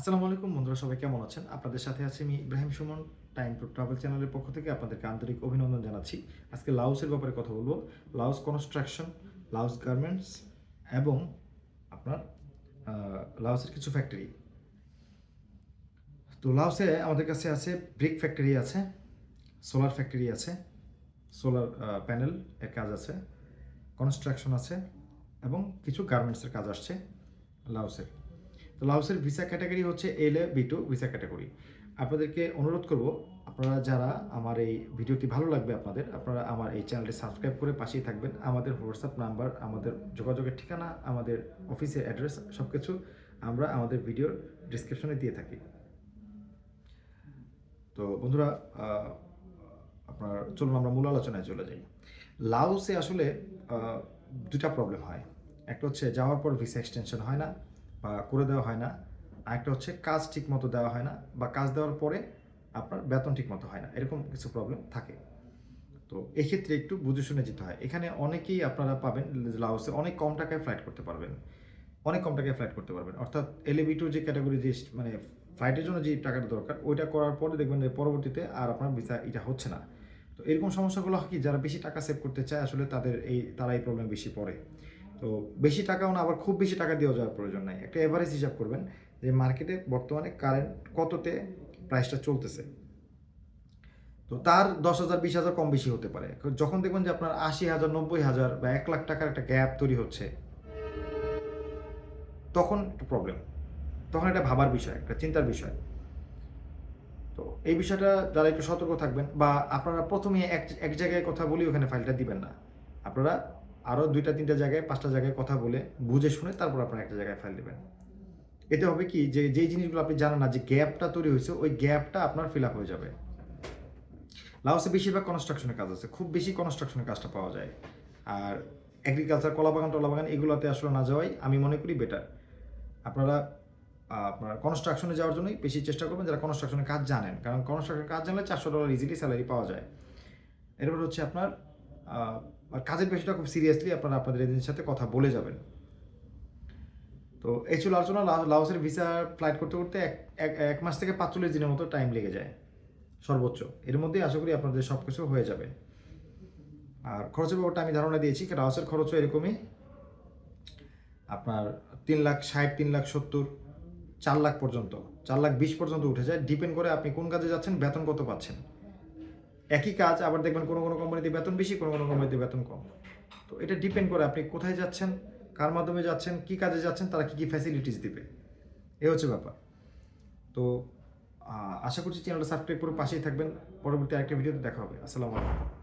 আসসালামু আলাইকুম, বন্ধুরা সবাই কেমন আছেন? আপনাদের সাথে আছি আমি Ibrahim Suman time to travel চ্যানেলের পক্ষ থেকে আপনাদেরকে আন্তরিক অভিনন্দন জানাচ্ছি। আজকে লাউসের ব্যাপারে কথা বলব। লাউস কনস্ট্রাকশন লাউস গার্মেন্টস এবং আপনার লাউসের কিছু ফ্যাক্টরি তো লাউসে আমাদের কাছে আছে ব্রিক ফ্যাক্টরি আছে সোলার ফ্যাক্টরি আছে সোলার প্যানেল এর কাজ আছে কনস্ট্রাকশন আছে এবং কিছু গার্মেন্টসের কাজ আসছে লাউসের তো লাউসের ভিসা ক্যাটাগরি হচ্ছে L A B two visa category. আপনাদেরকে অনুরোধ করব, আপনারা যারা আমার এই ভিডিওটি ভালো লাগবে আপনাদের, আপনারা আমার এই চ্যানেলটি সাবস্ক্রাইব করে পাশেই থাকবেন। আমাদের হোয়াটসঅ্যাপ নাম্বার আমাদের যোগাযোগের ঠিকানা, আমাদের অফিসের অ্যাড্রেস সব কিছু আমরা আমাদের ভিডিওর ডিসক্রিপশনে দিয়ে থাকি। তো বন্ধুরা আপনার, চলুন আমরা মূল আলোচনায় চলে যাই। লাউসে আসলে দুটা প্রবলেম হয়। একটা হচ্ছে যাওয়ার পর ভিসা এক্সটেনশন হয় না বা করে দেওয়া হয় না। আরেকটা হচ্ছে কাজ ঠিক মতো দেওয়া হয় না বা কাজ দেওয়ার পরে আপনার বেতন ঠিক মতো হয় না, এরকম কিছু প্রবলেম থাকে। তো এক্ষেত্রে একটু বুঝে শুনে যেতে হয়। এখানে অনেকেই আপনারা পাবেন লাওসে অনেক কম টাকায় ফ্লাইট করতে পারবেন। অনেক কম টাকায় ফ্লাইট করতে পারবেন। অর্থাৎ টু যে ক্যাটাগরি যে মানে ফ্লাইটের জন্য যে টাকাটা দরকার, ওইটা করার পরে দেখবেন যে পরবর্তীতে আর আপনার ভিসা এটা হচ্ছে না। তো এরকম সমস্যাগুলো হয় কি, যারা বেশি টাকা সেভ করতে চায়, আসলে তাদের এই তারা এই প্রবলেম বেশি পড়ে। তো বেশি টাকাও না, আবার খুব বেশি টাকা দিয়েও যাওয়ার প্রয়োজন নাই। একটা এভারেজ হিসাব করবেন যে মার্কেটে বর্তমানে কারেন্ট কততে প্রাইসটা চলতেছে। তো তার দশ হাজার, বিশ হাজার কম বেশি হতে পারে। যখন দেখবেন যে আপনার আশি হাজার, নব্বই হাজার বা এক লাখ টাকার একটা গ্যাপ তৈরি হচ্ছে, তখন একটু প্রবলেম তখন এটা ভাবার বিষয়, একটা চিন্তার বিষয়। তো এই বিষয়টা যারা একটু সতর্ক থাকবেন বা আপনারা প্রথমে এক এক জায়গায় কথা বলি, ওখানে ফাইলটা দিবেন না। আপনারা আরও দুইটা, তিনটা জায়গায়, পাঁচটা জায়গায় কথা বলে, বুঝে শুনে তারপর আপনারা একটা জায়গায় ফাইল দেবেন। এতে হবে কি, যে, যেই জিনিসগুলো আপনি জানেন না, যে গ্যাপটা তৈরি হয়েছে, ওই গ্যাপটা আপনার ফিল আপ হয়ে যাবে। লাওসে বেশিরভাগ কনস্ট্রাকশনের কাজ আছে, খুব বেশি কনস্ট্রাকশনের কাজটা পাওয়া যায়। আর এগ্রিকালচার কলাবাগান, টলাবাগান, এগুলোতে আসলে না যাওয়াই আমি মনে করি বেটার আপনারা, আপনার কনস্ট্রাকশনে যাওয়ার জন্যই বেশি চেষ্টা করবেন যারা কনস্ট্রাকশনের কাজ জানেন। কারণ কনস্ট্রাকশনের কাজ জানলে চারশো ডলার ইজিলি স্যালারি পাওয়া যায়। এরপর হচ্ছে আপনার আর কাজের পেশাটা খুব সিরিয়াসলি আপনারা আপনাদের এজেন্সির সাথে কথা বলে যাবেন। তো এই ছিল আলোচনা লাওসের ভিসা ফ্লাইট করতে করতে এক, এক- এক মাস থেকে পাঁচচল্লিশ দিনের মতো টাইম লেগে যায়, সর্বোচ্চ। এর মধ্যেই আশা করি আপনাদের সব কিছু হয়ে যাবে। আর খরচের ব্যাপারটা আমি ধারণা দিয়েছি লাওসের খরচও এরকমই। আপনার তিন লাখ ষাট, তিন লাখ সত্তর, চার লাখ পর্যন্ত, চার লাখ বিশ পর্যন্ত উঠে যায়। ডিপেন্ড করে আপনি কোন কাজে যাচ্ছেন, বেতন কত পাচ্ছেন। একই কাজ, আবার দেখবেন কোনো কোনো কোম্পানিতে বেতন বেশি, কোনো কোনো কোম্পানিতে বেতন কম। তো এটা ডিপেন্ড করে আপনি কোথায় যাচ্ছেন, কার মাধ্যমে যাচ্ছেন, কি কাজে যাচ্ছেন, তারা কি কি ফ্যাসিলিটিস দিবে। এ হচ্ছে ব্যাপার। তো আশা করছি চ্যানেলটা সাবস্ক্রাইব করে পাশেই থাকবেন। পরবর্তী আরেকটা ভিডিওতে দেখা হবে। আসসালামু আলাইকুম।